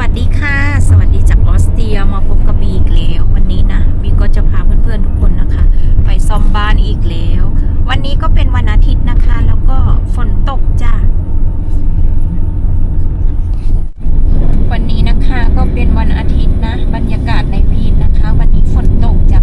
วัสดีค่ะ สวัสดีจากออสเตรียมาพบกับบีอีกแล้ววันนี้นะบีก็จะพาเพื่อนๆทุกคนนะคะ ไปซ่อมบ้านอีกแล้ว วันนี้ก็เป็นวันอาทิตย์นะคะ แล้วก็ฝนตกจ้ะวันนี้นะคะก็เป็นวันอาทิตย์นะ บรรยากาศในพีนนะคะ วันนี้ฝนตกจ้ะ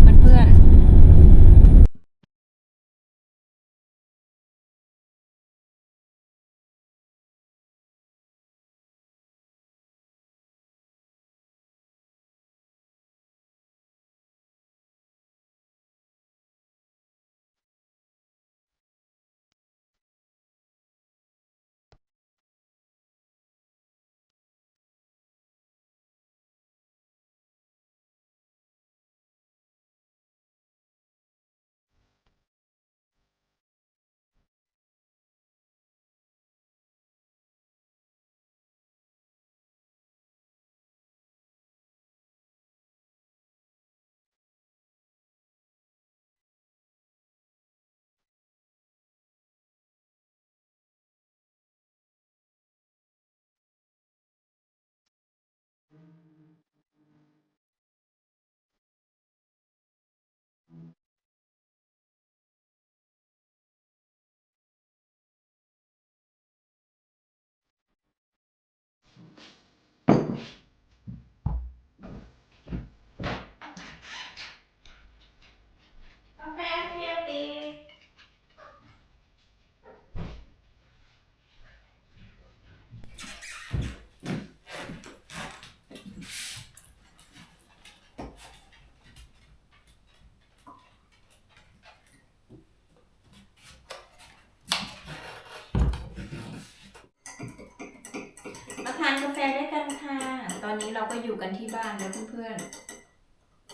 ทานกาแฟด้วยกันค่ะ ตอนนี้เราก็อยู่กันที่บ้านแล้วเพื่อน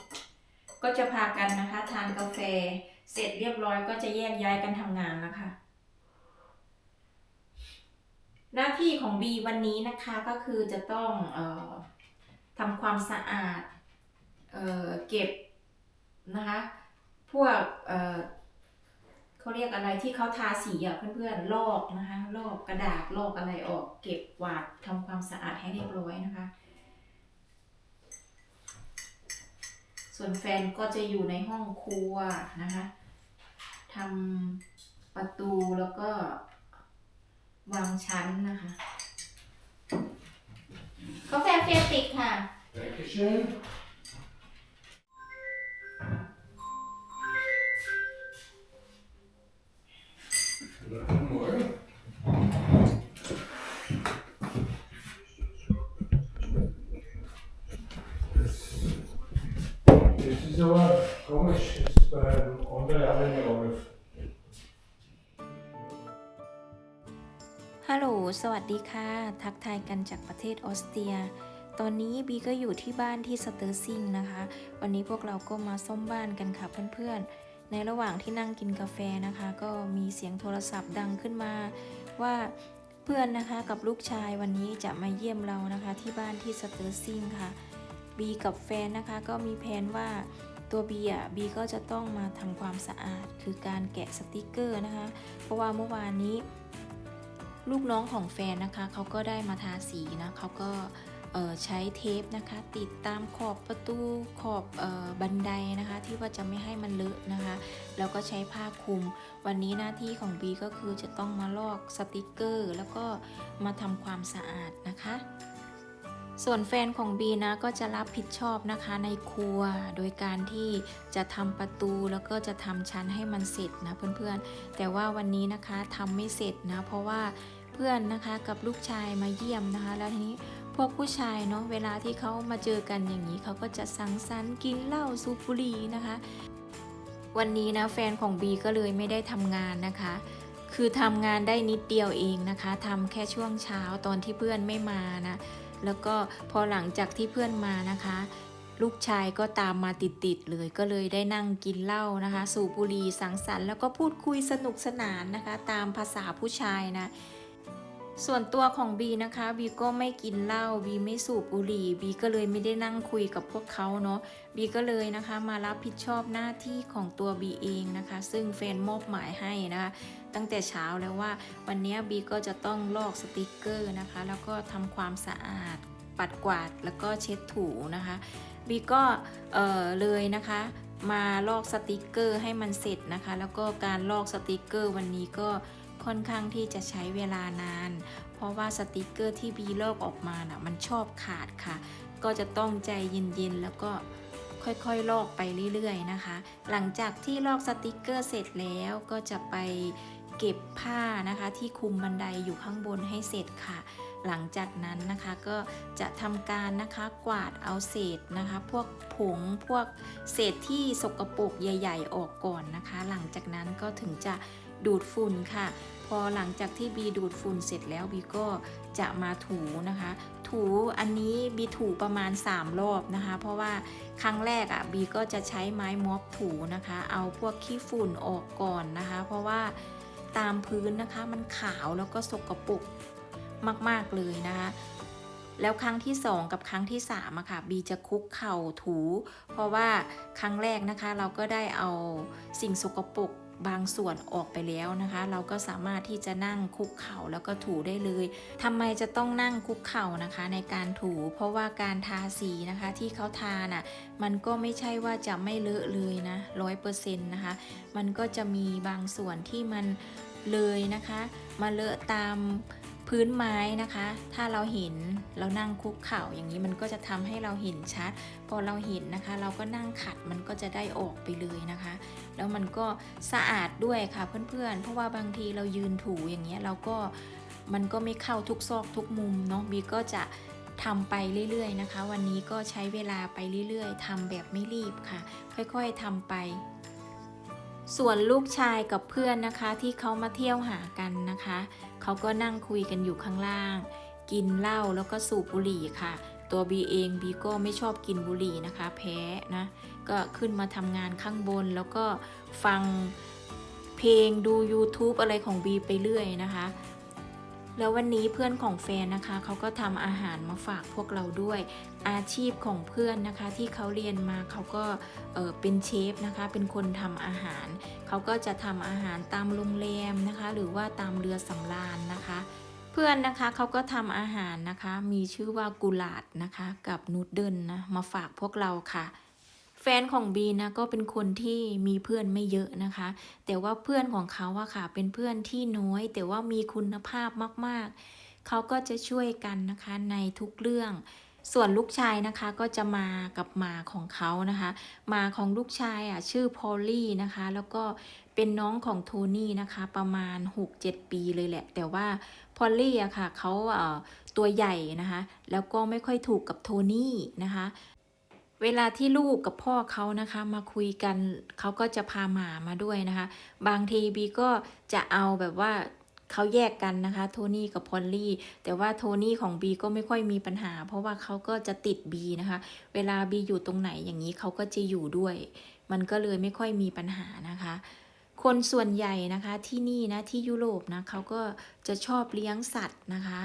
ๆ ก็จะพากันนะคะ ทานกาแฟ เสร็จเรียบร้อยก็จะแยกย้ายกันทำงานนะคะ หน้าที่ของบีวันนี้นะคะก็คือจะต้องออทำความสะอาดเออเก็บนะคะ พวก เขาเรียกอะไรที่เขาทาสีอะเพื่อนๆลอกนะคะลอกกระดาษลอกอะไรออก เก็บกวาดทำความสะอาดให้เรียบร้อยนะคะ ส่วนแฟนก็จะอยู่ในห้องครัวนะคะทำประตูแล้วก็วางชั้นนะคะกาแฟเฟียติกค่ะ Dankeschön. สวัสดีค่ะ ทักทายกันจากประเทศออสเตรีย ตอนนี้บีก็อยู่ที่บ้านที่สเตอร์ซิงนะคะ วันนี้พวกเราก็มาซ่อมบ้านกันค่ะเพื่อนๆ ในระหว่างที่นั่งกินกาแฟนะคะ ก็มีเสียงโทรศัพท์ดังขึ้นมาว่าเพื่อนนะคะกับลูกชายวันนี้จะมาเยี่ยมเรานะคะที่บ้านที่สเตอร์ซิงค่ะบีกับแฟนนะคะก็มีแผนว่าตัวบีอะบีก็จะต้องมาทำความสะอาด คือการแกะสติกเกอร์นะคะ เพราะว่าเมื่อวานนี้ ลูกน้องของแฟนนะคะเขาก็ได้มาทาสีนะเขาก็ใช้เทปนะคะ ติดตามขอบประตูขอบออบันไดนะคะ ที่ว่าจะไม่ให้มันเลอะนะคะ แล้วก็ใช้ผ้าคลุม วันนี้หน้าที่ของบีก็คือจะต้องมาลอกสติกเกอร์ แล้วก็มาทำความสะอาดนะคะ ส่วนแฟนของบีนะก็จะรับผิดชอบนะคะในครัว โดยการที่จะทำประตูแล้วก็จะทำชั้นให้มันเสร็จนะเพื่อนๆ แต่ว่าวันนี้นะคะทำไม่เสร็จนะเพราะว่าเพื่อนนะคะกับลูกชายมาเยี่ยมนะคะ แล้วทีนี้พวกผู้ชายเนาะเวลาที่เขามาเจอกันอย่างนี้เขาก็จะสังสรรค์กินเหล้าสูบบุหรี่นะคะ วันนี้นะแฟนของบีก็เลยไม่ได้ทำงานนะคะคือทำงานได้นิดเดียวเองนะคะทำแค่ช่วงเช้าตอนที่เพื่อนไม่มานะ แล้วก็พอหลังจากที่เพื่อนมานะคะ ลูกชายก็ตามมาติดๆเลยก็เลยได้นั่งกินเหล้านะคะ สูบบุหรี่สังสรรค์แล้วก็พูดคุยสนุกสนานนะคะ ตามภาษาผู้ชายนะ ส่วนตัวของบีนะคะบีก็ไม่กินเหล้าบีไม่สูบบุหรี่บีก็เลยไม่ได้นั่งคุยกับพวกเขาเนาะบีก็เลยนะคะมารับผิดชอบหน้าที่ของตัวบีเองนะคะ ซึ่งแฟนมอบหมายให้นะคะตั้งแต่เช้าแล้วว่า วันนี้บีก็จะต้องลอกสติกเกอร์นะคะ แล้วก็ทำความสะอาดปัดกวาดแล้วก็เช็ดถูนะคะบีก็เออเลยนะคะมาลอกสติกเกอร์ให้มันเสร็จนะคะ แล้วก็การลอกสติกเกอร์วันนี้ก็ ค่อนข้างที่จะใช้เวลานาน เพราะว่าสติกเกอร์ที่บีลอกออกมาน่ะมันชอบขาดค่ะ ก็จะต้องใจเย็นๆแล้วก็ค่อยๆ ลอกไปเรื่อยๆนะคะ หลังจากที่ลอกสติกเกอร์เสร็จแล้วก็จะไปเก็บผ้านะคะ ที่คุมบันไดอยู่ข้างบนให้เสร็จค่ะ หลังจากนั้นนะคะก็จะทำการนะคะกวาดเอาเศษนะคะ พวกผงพวกเศษที่สกปรกใหญ่ ๆ ออกก่อนนะคะ หลังจากนั้นก็ถึงจะ ดูดฝุ่นค่ะ พอหลังจากที่บีดูดฝุ่นเสร็จแล้วบีก็จะมาถูนะคะ ถูอันนี้บีถูประมาณ 3 รอบนะคะ เพราะว่าครั้งแรกอะบีก็จะใช้ไม้ม็อบถูนะคะ เอาพวกขี้ฝุ่นออกก่อนนะคะ เพราะว่าตามพื้นนะคะมันขาวแล้วก็สกปรกมาก ๆ เลยนะคะ แล้วครั้งที่ 2 กับครั้งที่3อะค่ะบีจะคุกเข่าถู เพราะว่าครั้งแรกนะคะเราก็ได้เอาสิ่งสกปรก บางส่วนออกไปแล้วนะคะ เราก็สามารถที่จะนั่งคุกเข่าแล้วก็ถูได้เลยทำไมจะต้องนั่งคุกเข่านะคะในการถู เพราะว่าการทาสีนะคะที่เขาทาน่ะมันก็ไม่ใช่ว่าจะไม่เลอะเลยนะร้อยเปอร์เซ็นต์นะคะมันก็จะมีบางส่วนที่มันเลยนะคะ มาเลอะตาม พื้นไม้นะคะ ถ้าเราเห็นเรานั่งคุกเข่าอย่างนี้มันก็จะทำให้เราเห็นชัด พอเราเห็นนะคะ เราก็นั่งขัดมันก็จะได้ออกไปเลยนะคะ แล้วมันก็สะอาดด้วยค่ะเพื่อนๆ เพราะว่าบางทีเรายืนถูอย่างเงี้ยเราก็มันก็ไม่เข้าทุกซอกทุกมุมเนาะบีก็จะทำไปเรื่อยๆนะคะ วันนี้ก็ใช้เวลาไปเรื่อยๆทำแบบไม่รีบค่ะ ค่อยๆทำไป ส่วนลูกชายกับเพื่อนนะคะที่เขามาเที่ยวหากันนะคะ เขาก็นั่งคุยกันอยู่ข้างล่าง กินเหล้าแล้วก็สูบบุหรี่ค่ะ ตัวบีเองบีก็ไม่ชอบกินบุหรี่นะคะ แพ้นะ ก็ขึ้นมาทำงานข้างบนแล้วก็ฟังเพลงดู YouTube อะไรของบีไปเรื่อยนะคะ แล้ววันนี้เพื่อนของแฟนนะคะเขาก็ทำอาหารมาฝากพวกเราด้วย อาชีพของเพื่อนนะคะที่เขาเรียนมาเขาก็เเป็นเชฟนะคะ เป็นคนทำอาหาร เขาก็จะทำอาหารตามโรงแรมนะคะ หรือว่าตามเรือสำราญนะคะ เพื่อนนะคะเขาก็ทำอาหารนะคะ มีชื่อว่ากุหลาดนะคะ กับนูดเดิลนะมาฝากพวกเราค่ะ แฟนของบีนะก็เป็นคนที่มีเพื่อนไม่เยอะนะคะ แต่ว่าเพื่อนของเขาอะค่ะ เป็นเพื่อนที่น้อย แต่ว่ามีคุณภาพมากๆ เขาก็จะช่วยกันนะคะในทุกเรื่องส่วนลูกชายนะคะก็จะมากับมาของเขานะคะมาของลูกชายอะชื่อพอลลี่นะคะ แล้วก็เป็นน้องของโทนี่นะคะ ประมาณ 6-7 ปีเลยแหละ แต่ว่าพอลลี่อะค่ะเขาเอ่อตัวใหญ่นะคะ แล้วก็ไม่ค่อยถูกกับโทนี่นะคะ เวลาที่ลูกกับพ่อเขานะคะมาคุยกันเขาก็จะพาหมามาด้วยนะคะ บางทีบีก็จะเอาแบบว่าเขาแยกกันนะคะ โทนี่กับพอลลี่แต่ว่าโทนี่ของบีก็ไม่ค่อยมีปัญหา เพราะว่าเขาก็จะติดบีนะคะ เวลาบีอยู่ตรงไหนอย่างนี้เขาก็จะอยู่ด้วย มันก็เลยไม่ค่อยมีปัญหานะคะ คนส่วนใหญ่นะคะที่นี่นะที่ยุโรปนะเขาก็จะชอบเลี้ยงสัตว์นะคะ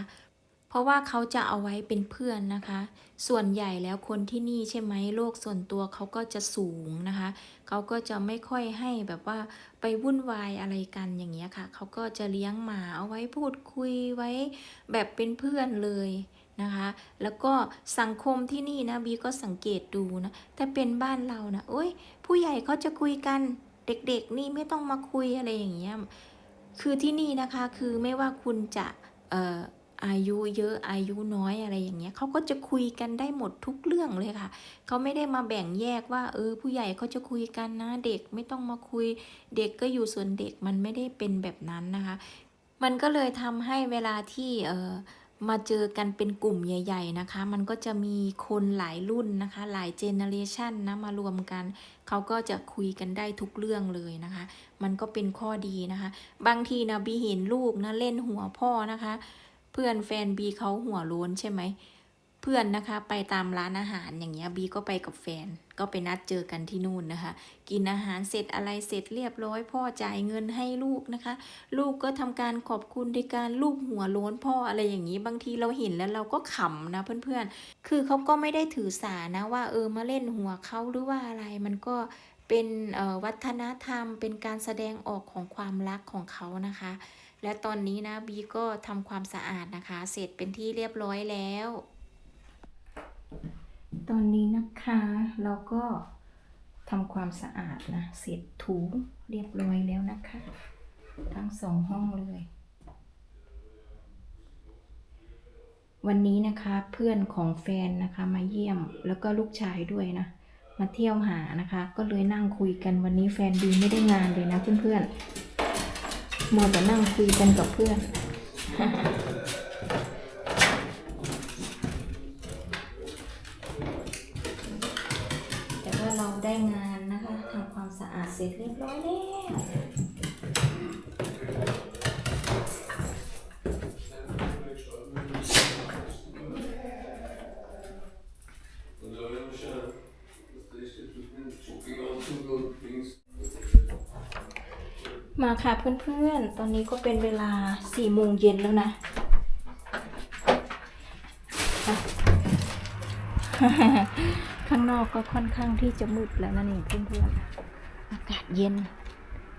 ราะว่าเขาจะเอาไว้เป็นเพื่อนนะคะ ส่วนใหญ่แล้วคนที่นี่ใช่ไหมโลกส่วนตัวเขาก็จะสูงนะคะ เขาก็จะไม่ค่อยให้แบบว่าไปวุ่นวายอะไรกันอย่างเงี้ยค่ะ เขาก็จะเลี้ยงหมาเอาไว้พูดคุยไว้แบบเป็นเพื่อนเลยนะคะ แล้วก็สังคมที่นี่นะบีก็สังเกตดูนะ ถ้าเป็นบ้านเรานะโอ้ยผู้ใหญ่เขาจะคุยกัน เด็กๆนี่ไม่ต้องมาคุยอะไรอย่างเงี้ย คือที่นี่นะคะคือไม่ว่าคุณจะเอ่อ อายุเยอะอายุน้อยอะไรอย่างเงี้ยเขาก็จะคุยกันได้หมดทุกเรื่องเลยค่ะเขาไม่ได้มาแบ่งแยกว่า เออ ผู้ใหญ่เขาจะคุยกันนะ เด็กไม่ต้องมาคุย เด็กก็อยู่ส่วนเด็กมันไม่ได้เป็นแบบนั้นนะคะ มันก็เลยทำให้เวลาที่เออมาเจอกันเป็นกลุ่มใหญ่ ๆนะคะ มันก็จะมีคนหลายรุ่นนะคะ หลายเจเนอเรชันนะมารวมกัน เขาก็จะคุยกันได้ทุกเรื่องเลยนะคะ มันก็เป็นข้อดีนะคะ บางทีนะบีเห็นลูกนะเล่นหัวพ่อนะคะ เพื่อนแฟนบีเขาหัวโล้นใช่ไหม เพื่อนนะคะไปตามร้านอาหารอย่างเงี้ยบีก็ไปกับแฟน ก็ไปนัดเจอกันที่นู่นนะคะ กินอาหารเสร็จอะไรเสร็จเรียบร้อย พ่อจ่ายเงินให้ลูกนะคะ ลูกก็ทำการขอบคุณในการลูบหัวโล้นพ่ออะไรอย่างนี้ บางทีเราเห็นแล้วเราก็ขำนะเพื่อนๆ คือเขาก็ไม่ได้ถือสานะว่าเออมาเล่นหัวเขาหรือว่าอะไรมันก็เป็นวัฒนธรรมเป็นการแสดงออกของความรักของเขานะคะ และตอนนี้นะบีก็ทำความสะอาดนะคะ เสร็จเป็นที่เรียบร้อยแล้ว ตอนนี้นะคะเราก็ทำความสะอาดนะ เสร็จถูเรียบร้อยแล้วนะคะ ทั้งสองห้องเลย วันนี้นะคะเพื่อนของแฟนนะคะมาเยี่ยมแล้วก็ลูกชายด้วยนะ มาเที่ยวหานะคะ ก็เลยนั่งคุยกันวันนี้แฟนดีไม่ได้งานเลยนะเพื่อนๆ มัวแต่นั่งคุยกันกับเพื่อน แต่ว่าเราได้งานนะคะทำความสะอาดเสร็จเรียบร้อยแล้ว ค่ะเพื่อนๆ ตอนนี้ก็เป็นเวลาสี่โมงเย็นแล้วนะ ข้างนอกก็ค่อนข้างที่จะมืดแล้วนั่นเองเพื่อนๆ อากาศเย็น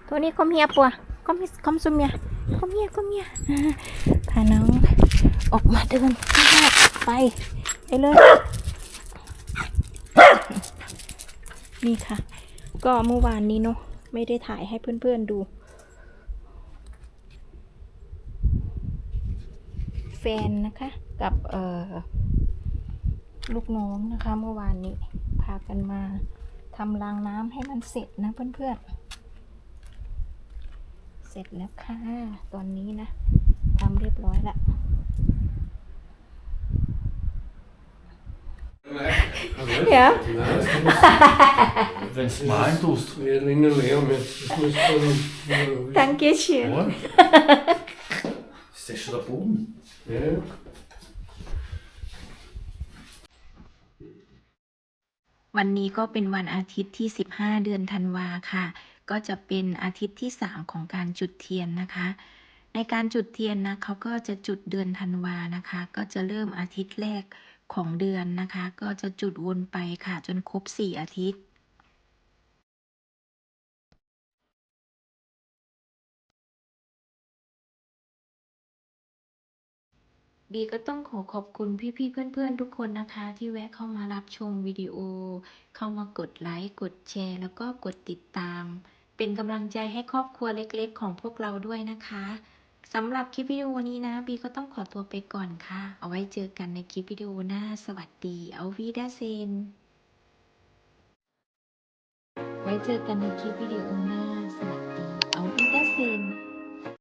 ตัวนี้คอมเฮียปัวคอมฮิคอมซุมเมียคอมเฮียคอมเฮียอ่าพาน้องออกมาเดินไปไปเลยนี่ค่ะ ก็เมื่อวานนี้เนาะไม่ได้ถ่ายให้เพื่อนๆดู ฟนนะคะ กับเอ่อลูกน้องนะคะ เมื่อวานนี้ พากันมาทำรางน้ำให้มันเสร็จนะเพื่อนๆ เสร็จแล้วค่ะ ตอนนี้นะทำเรียบร้อยละ Ja. Wenn es malen tust. Wir erinnern Leo mit. Das muss man. Dankeschön. Ja. Ist das schon der Boden? วันนี้ก็เป็นวันอาทิตย์ที่ 15 เดือนธันวาค่ะ ก็จะเป็นอาทิตย์ที่ 3 ของการจุดเทียนนะคะ ในการจุดเทียนนะเขาก็จะจุดเดือนธันวานะคะ ก็จะเริ่มอาทิตย์แรกของเดือนนะคะ ก็จะจุดวนไปค่ะจนครบ 4 อาทิตย์ บีก็ต้องขอขอบคุณพี่ๆเพื่อนๆ ทุกคนนะคะ ที่แวะเข้ามารับชมวิดีโอ เข้ามากดไลค์ กดแชร์ แล้วก็กดติดตาม เป็นกำลังใจให้ครอบครัวเล็กๆ ของพวกเราด้วยนะคะสำหรับคลิปวิดีโอนี้นะ บีก็ต้องขอตัวไปก่อนค่ะ เอาไว้เจอกันในคลิปวิดีโอหน้า สวัสดีเอาวีดาเซน ไว้เจอกันในคลิปวิดีโอหน้า สวัสดีเอาวีดาเซน